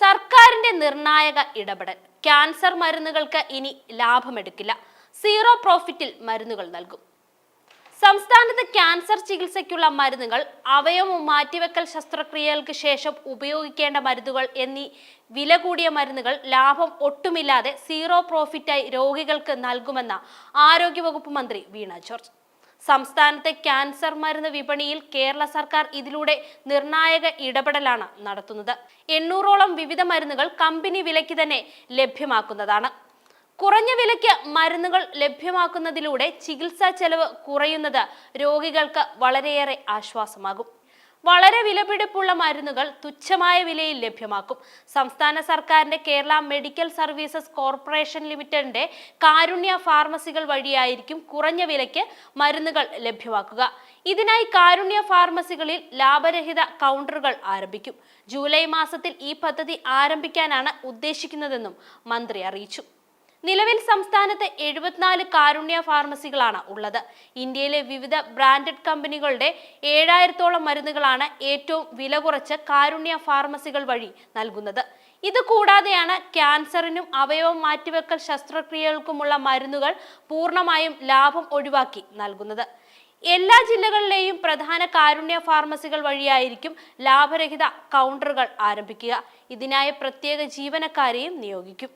സർക്കാരിന്റെ നിർണായക ഇടപെടൽ. ക്യാൻസർ മരുന്നുകൾക്ക് ഇനി ലാഭമെടുക്കില്ല. സീറോ പ്രോഫിറ്റിൽ മരുന്നുകൾ നൽകും. സംസ്ഥാനത്ത് ക്യാൻസർ ചികിത്സയ്ക്കുള്ള മരുന്നുകൾ അവയവ മാറ്റിവെക്കൽ ശസ്ത്രക്രിയകൾക്ക് ശേഷം ഉപയോഗിക്കേണ്ട മരുന്നുകൾ എന്നീ വില കൂടിയ മരുന്നുകൾ ലാഭം ഒട്ടുമില്ലാതെ സീറോ പ്രോഫിറ്റായി രോഗികൾക്ക് നൽകുമെന്ന ആരോഗ്യവകുപ്പ് മന്ത്രി വീണ ജോർജ്. സംസ്ഥാനത്തെ ക്യാൻസർ മരുന്ന് വിപണിയിൽ കേരള സർക്കാർ ഇതിലൂടെ നിർണായക ഇടപെടലാണ് നടത്തുന്നത്. എണ്ണൂറോളം വിവിധ മരുന്നുകൾ കമ്പനി വിലയ്ക്ക് തന്നെ ലഭ്യമാക്കുന്നതാണ്. കുറഞ്ഞ വിലയ്ക്ക് മരുന്നുകൾ ലഭ്യമാക്കുന്നതിലൂടെ ചികിത്സാ ചെലവ് കുറയുന്നത് രോഗികൾക്ക് വളരെയേറെ ആശ്വാസമാകും. വളരെ വിലപിടിപ്പുള്ള മരുന്നുകൾ തുച്ഛമായ വിലയിൽ ലഭ്യമാക്കും. സംസ്ഥാന സർക്കാരിന്റെ കേരള മെഡിക്കൽ സർവീസസ് കോർപ്പറേഷൻ ലിമിറ്റഡിന്റെ കാരുണ്യ ഫാർമസികൾ വഴിയായിരിക്കും കുറഞ്ഞ വിലയ്ക്ക് മരുന്നുകൾ ലഭ്യമാക്കുക. ഇതിനായി കാരുണ്യ ഫാർമസികളിൽ ലാഭരഹിത കൗണ്ടറുകൾ ആരംഭിക്കും. ജൂലൈ മാസത്തിൽ ഈ പദ്ധതി ആരംഭിക്കാനാണ് ഉദ്ദേശിക്കുന്നതെന്നും മന്ത്രി അറിയിച്ചു. നിലവിൽ സംസ്ഥാനത്ത് എഴുപത്തിനാല് കാരുണ്യ ഫാർമസികളാണ് ഉള്ളത്. ഇന്ത്യയിലെ വിവിധ ബ്രാൻഡഡ് കമ്പനികളുടെ ഏഴായിരത്തോളം മരുന്നുകളാണ് ഏറ്റവും വില കുറച്ച് കാരുണ്യ ഫാർമസികൾ വഴി നൽകുന്നത്. ഇത് കൂടാതെയാണ് ക്യാൻസറിനും അവയവം മാറ്റിവെക്കൽ ശസ്ത്രക്രിയകൾക്കുമുള്ള മരുന്നുകൾ പൂർണമായും ലാഭം ഒഴിവാക്കി നൽകുന്നത്. എല്ലാ ജില്ലകളിലെയും പ്രധാന കാരുണ്യ ഫാർമസികൾ വഴിയായിരിക്കും ലാഭരഹിത കൗണ്ടറുകൾ ആരംഭിക്കുക. ഇതിനായി പ്രത്യേക ജീവനക്കാരെയും നിയോഗിക്കും.